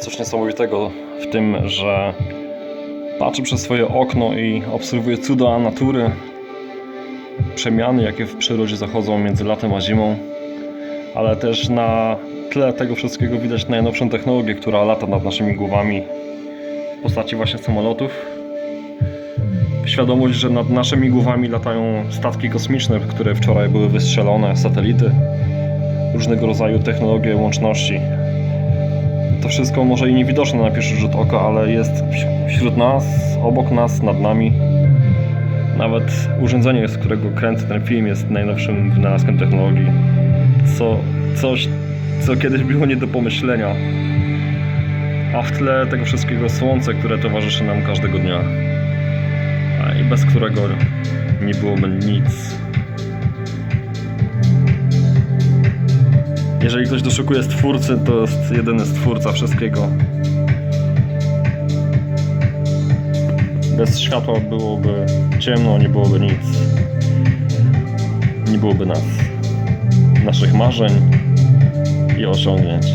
coś niesamowitego w tym, że patrzę przez swoje okno i obserwuję cuda natury, przemiany, jakie w przyrodzie zachodzą między latem a zimą, ale też na tle tego wszystkiego widać najnowszą technologię, która lata nad naszymi głowami w postaci właśnie samolotów. Świadomość, że nad naszymi głowami latają statki kosmiczne, które wczoraj były wystrzelone, satelity, różnego rodzaju technologie łączności. To wszystko może i niewidoczne na pierwszy rzut oka, ale jest wś- wśród nas, obok nas, nad nami. Nawet urządzenie, z którego kręcę ten film, jest najnowszym wynalazkiem technologii. Co, coś, co kiedyś było nie do pomyślenia. A w tle tego wszystkiego słońce, które towarzyszy nam każdego dnia. I bez którego nie byłoby nic. Jeżeli ktoś doszukuje stwórcy, to jest jedyny stwórca wszystkiego. Bez światła byłoby ciemno, nie byłoby nic. Nie byłoby nas, naszych marzeń i osiągnięć.